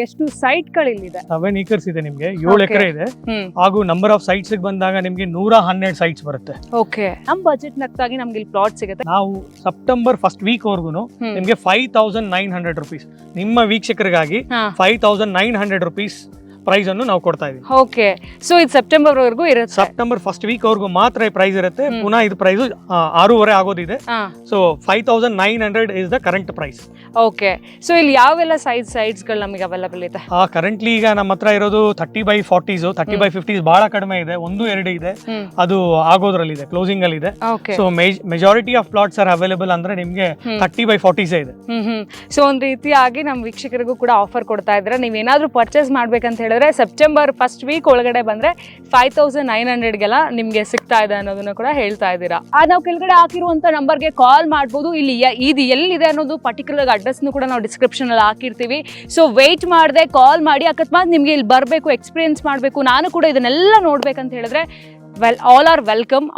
ಎಷ್ಟು site ಗಳಿಲ್ಲಿದೆ seven acres ಇದೆ ನಿಮ್ಗೆ ಏಳು ಎಕರೆ ಇದೆ. ಹಾಗೂ ನಂಬರ್ ಆಫ್ ಸೈಟ್ಸ್ ಬಂದಾಗ ನಿಮ್ಗೆ ನೂರ ಹನ್ನೆರಡು ಸೈಟ್ಸ್ ಬರುತ್ತೆ. ಓಕೆ ನಮ್ ಬಜೆಟ್ ನಕ್ಕಾಗಿ ನಮ್ಗೆ ಇಲ್ಲಿ ಪ್ಲಾಟ್ ಸಿಗುತ್ತೆ. ನಾವು ಸೆಪ್ಟೆಂಬರ್ ಫಸ್ಟ್ ವೀಕ್ ವರ್ಗುನು ಹ್ಮ್. ನಿಮ್ಗೆ five thousand nine hundred rupees ನಿಮ್ಮ ವೀಕ್ಷಕರಿಗಾಗಿ five thousand nine hundred rupees price ಅನ್ನು ನಾವು ಕೊಡ್ತಾ ಇದೀವಿ. ಓಕೆ ಸೊ ಇದು ಸೆಪ್ಟೆಂಬರ್ ವರೆಗೂ ಇರುತ್ತೆ. ಸೆಪ್ಟೆಂಬರ್ ಫಸ್ಟ್ ವೀಕ್ ಅವ್ರಿಗೂ ಮಾತ್ರ ಪ್ರೈಸ್ ಇರುತ್ತೆ. ಪುನಃ ಇದು ಪ್ರೈಸ್ ಆರೂವರೆ ಆಗೋದಿದೆ. So five thousand nine hundred is the current price okay so ಇಲ್ಲಿ ಯಾವೆಲ್ಲ ಸೈಜ್ ಸೈಟ್ಸ್ಗಳು ನಮಗೆ ಅವೈಲಬಲ್ ಇದೆ? ಕರೆಂಟ್ಲಿ ಈಗ ನಮ್ಮ ಹತ್ರ ಇರೋದು thirty by forties thirty by fifties ಬಹಳ ಕಡಿಮೆ ಇದೆ. ಒಂದು ಎರಡು ಇದೆ. ಅದು ಆಗೋದ್ರಲ್ಲಿ ಇದೆ ಕ್ಲೋಸಿಂಗ್ ಅಲ್ಲಿ ಇದೆ so majority of plots are available ಅಂದ್ರೆ ನಿಮಗೆ ಥರ್ಟಿ ಬೈ ಫಾರ್ಟೀಸೇ ಇದೆ. ಸೊ ಒಂದು ರೀತಿಯಾಗಿ ನಮ್ಮ ವೀಕ್ಷಕರಿಗೂ ಕೂಡ ಆಫರ್ ಕೊಡ್ತಾ ಇದ್ರೆ ನೀವೇನಾದ್ರೂ ಪರ್ಚೇಸ್ ಮಾಡ್ಬೇಕಂತ ಹೇಳಿದ್ರೆ ಸೆಪ್ಟೆಂಬರ್ ಫಸ್ಟ್ ವೀಕ್ ಒಳಗಡೆ ಬಂದ್ರೆ ಫೈವ್ ತೌಸಂಡ್ ನೈನ್ ಹಂಡ್ರೆಡ್ಗೆಲ್ಲ ನಿಮಗೆ ಸಿಗ್ತಾ ಇದೆ ಅನ್ನೋದನ್ನ ಕೂಡ ಹೇಳ್ತಾ ಇದ್ದೀರಾ. ನಾವು ಕೆಳಗಡೆ ಹಾಕಿರುವಂಥ ನಂಬರ್ಗೆ ಕಾಲ್ ಮಾಡ್ಬೋದು. ಇಲ್ಲಿ ಇದು ಎಲ್ಲಿದೆ ಅನ್ನೋದು ಪರ್ಟಿಕ್ಯುಲರ್ ಅಡ್ರೆಸ್ನು ಕೂಡ ನಾವು ಡಿಸ್ಕ್ರಿಪ್ಷನ್ ಅಲ್ಲಿ ಹಾಕಿರ್ತೀವಿ. ಸೊ ವೆಯ್ಟ್ ಮಾಡದೆ ಕಾಲ್ ಮಾಡಿ, ಅಕಸ್ಮಾತ್ ನಿಮ್ಗೆ ಇಲ್ಲಿ ಬರಬೇಕು ಎಕ್ಸ್ಪೀರಿಯನ್ಸ್ ಮಾಡಬೇಕು, ನಾನು ಕೂಡ ಇದನ್ನೆಲ್ಲ ನೋಡ್ಬೇಕಂತ ಹೇಳಿದ್ರೆ ವೆಲ್ ಆಲ್ ಆರ್ ವೆಲ್ಕಮ್